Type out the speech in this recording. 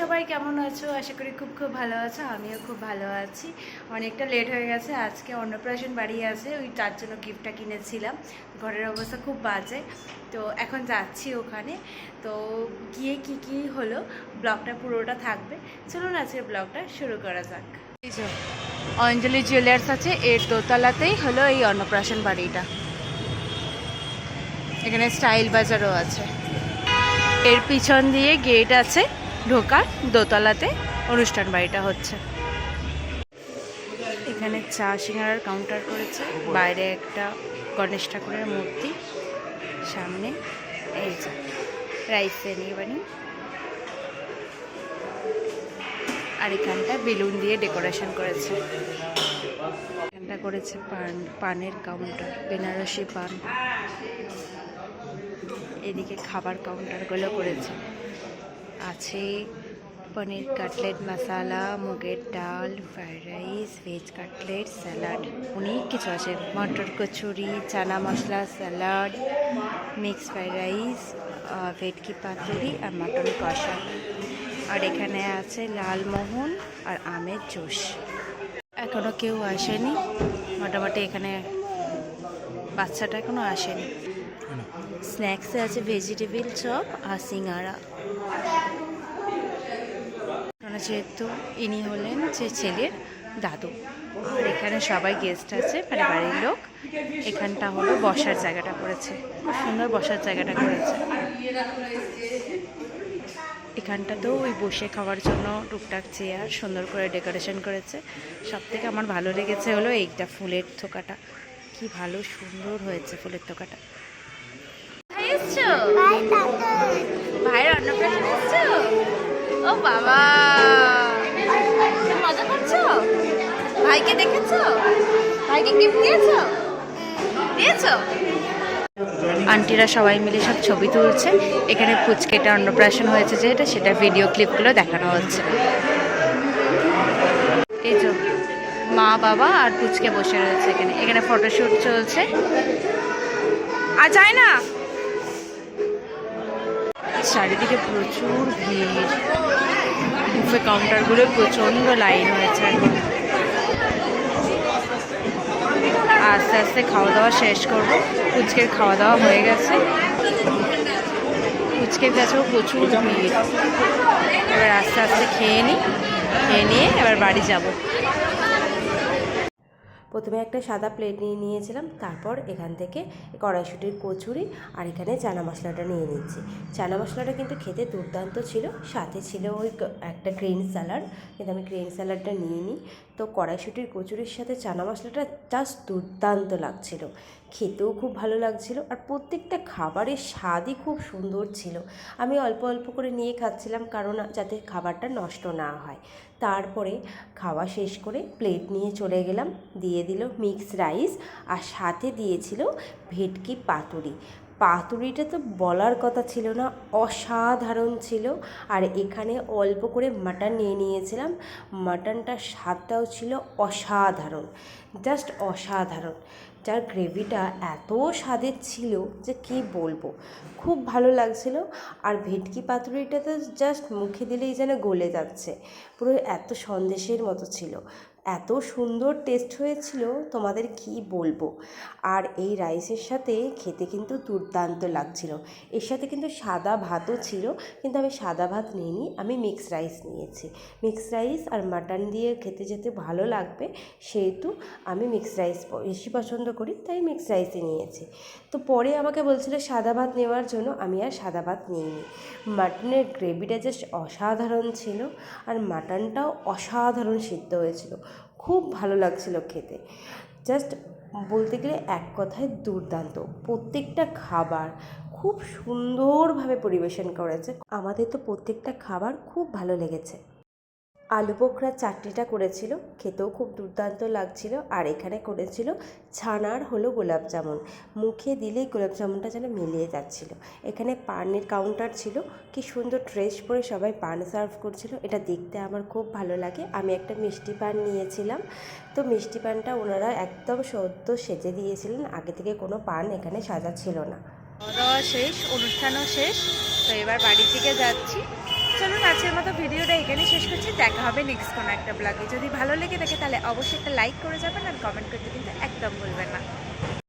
সবাই কেমন আছো? আশা করি খুব খুব ভালো আছো, আমিও খুব ভালো আছি। অনেকটা লেট হয়ে গেছে, আজকে অন্নপ্রাশন বাড়ি আছে, ওই তার জন্য গিফটটা কিনেছিলাম। ঘরের অবস্থা খুব বাজে, তো এখন যাচ্ছি ওখানে। তো গিয়ে কি কি হলো, ব্লগটা পুরোটা থাকবে। চলুন আজকের ব্লগটা শুরু করা যাক। অঞ্জলি জুয়েলার্স আছে, এর দোতলাতেই হলো এই অন্নপ্রাশন বাড়িটা। এখানে স্টাইল বাজারও আছে। এর পিছন দিয়ে গেট আছে ঢোকার দোতলাতে অনুষ্ঠান বাড়িটা হচ্ছে। এখানে চা সিঙ্গারার কাউন্টার করেছে। বাইরে একটা গণেশ ঠাকুরের মূর্তি। সামনে এই যে রাইস সেরিমানি আর এখানটা বেলুন দিয়ে ডেকোরেশন করেছে। এখানটা করেছে পান, পানের কাউন্টার বেনারসি পান। এদিকে খাবার কাউন্টারগুলো করেছে। আছে পনির কাটলেট মশালা মুগের ডাল fried rice veg cutlet salad অনেক কিছু আছে মটর kachori chana masala salad mix fried rice ভেটকি পাতুরি আর মটন কষা আর এখানে আছে লালমোহন আর আমের জুস এখনও কেউ আসেনি মোটামুটি এখানে বাচ্চাটা এখনও আসেনি স্ন্যাক্সে আছে ভেজিটেবিল চপ আর সিঙ্গারা। যেহেতু ইনি হলেন যে ছেলের দাদু, আর এখানে সবাই গেস্ট আছে মানে বাড়ির লোক। এখানটা হলো বসার জায়গাটা করেছে, খুব সুন্দর বসার জায়গাটা করেছে। এখানটাতেও ওই বসে খাওয়ার জন্য টুকটাক চেয়ার সুন্দর করে ডেকোরেশন করেছে। সব থেকে আমার ভালো লেগেছে হলো এইটা ফুলের থোকাটা। কি ভালো সুন্দর হয়েছে ফুলের থোকাটা। এসছো? ভাইয়ের অন্নপ্রাশন এসছো? ও বাবা। মজা করছ? ভাইকে দেখেছ? ভাইকে গিফট দিয়েছ? দিয়েছ? আন্টিরা সবাই মিলে সব ছবি তুলছে। এখানে পুচকেটা অন্নপ্রাশন হয়েছে যেটা সেটা ভিডিও ক্লিপগুলো দেখানো হচ্ছে। এই মা বাবা আর পুচকে বসে রয়েছে এখানে। এখানে ফটোশ্যুট চলছে। আর যায় না? চারিদিকে প্রচুর ভিড়। বুফে কাউন্টারগুলো প্রচণ্ড লাইন হয়েছে আস্তে আস্তে খাওয়া দাওয়া শেষ করব। পুচকের খাওয়া দাওয়া হয়ে গেছে। পুচকের কাছেও প্রচুর ভিড়। এবার আস্তে আস্তে খেয়ে নিই খেয়ে নিয়ে এবার বাড়ি যাব। প্রথমে একটা সাদা প্লেট নিয়ে নিয়েছিলাম, তারপর এখান থেকে কড়াইশুটির কচুরি আর এখানে চানা মশলাটা নিয়ে নিচ্ছি। চানা মশলাটা কিন্তু খেতে দুর্দান্ত ছিল, সাথে ছিল ওই একটা গ্রিন স্যালাড কিন্তু আমি গ্রিন স্যালাডটা নিয়ে নিই। তো কড়াইশুটির কচুরির সাথে চানা মশলাটা জাস্ট দুর্দান্ত লাগছিল। খেতেও খুব ভালো লাগছিল আর প্রত্যেকটা খাবারের স্বাদই খুব সুন্দর ছিল। আমি অল্প অল্প করে নিয়ে খাচ্ছিলাম কারণ যাতে খাবারটা নষ্ট না হয়। তারপরে খাওয়া শেষ করে প্লেট নিয়ে চলে গেলাম। দিয়ে দিল মিক্স রাইস আর সাথে দিয়েছিল ভেটকি পাতুরি। পাতুরিটা তো বলার কথা ছিল না, অসাধারণ ছিল। আর এখানে অল্প করে মাটন নিয়ে নিয়েছিলাম। মাটনটার স্বাদটাও ছিল অসাধারণ জাস্ট অসাধারণ। যার গ্রেভিটা এত স্বাদের ছিল যে কী বলব, খুব ভালো লাগছিল। আর ভেটকি পাতুরিটা তো জাস্ট মুখে দিলেই যেন গলে যাচ্ছে, পুরো এত সন্দেশের মতো ছিল। এত সুন্দর টেস্ট হয়েছিল, তোমাদের কি বলব? আর এই রাইসের সাথে খেতে কিন্তু দুর্দান্ত লাগছিল। এর সাথে কিন্তু সাদা ভাতও ছিল, কিন্তু আমি সাদা ভাত নিইনি, আমি মিক্স রাইস নিয়েছি। মিক্স রাইস আর মাটন দিয়ে খেতে যেতে ভালো লাগবে, সেহেতু আমি মিক্স রাইস বেশি পছন্দ করি, তাই মিক্স রাইসই নিয়েছি। তো পরে আমাকে বলছিল সাদা ভাত নেওয়ার জন্য, আমি আর সাদা ভাত নিইনি। মাটনের গ্রেভিটা জাস্ট অসাধারণ ছিল, আর মাটনটাও অসাধারণ সিদ্ধ হয়েছিল। খুব ভালো লাগছিল খেতে। জাস্ট বলতে গেলে এক কথায় দুর্দান্ত। প্রত্যেকটা খাবার খুব সুন্দরভাবে পরিবেশন করেছে। আমাদের তো প্রত্যেকটা খাবার খুব ভালো লেগেছে। আলু বোখরার চাটনিটা করেছিল, খেতেও খুব দুর্দান্ত লাগছিল, আর এখানে করেছিল ছানার হলো গোলাপ জামুন। মুখে দিলেই গোলাপ জামুনটা যেন মিলিয়ে যাচ্ছিল। এখানে পানের কাউন্টার ছিল, কি সুন্দর ড্রেস পরে সবাই পান সার্ভ করছিল, এটা দেখতে আমার খুব ভালো লাগে। আমি একটা মিষ্টি পান নিয়েছিলাম, তো মিষ্টি পানটা ওনারা একদম সদ্য সেজে দিয়েছিলেন, আগে থেকে কোনো পান এখানে সাজা ছিল না। খাওয়া দাওয়া শেষ, অনুষ্ঠানও শেষ, তো এবার বাড়ি থেকে যাচ্ছি। চলুন, আজকের মতো ভিডিওটা এখানে শেষ করছি। দেখা হবে নেক্সট কোনো একটা ব্লগে যদি ভালো লেগে থাকে তাহলে অবশ্যই একটা লাইক করে যাবেন আর কমেন্ট করতে কিন্তু একদম ভুলবেন না।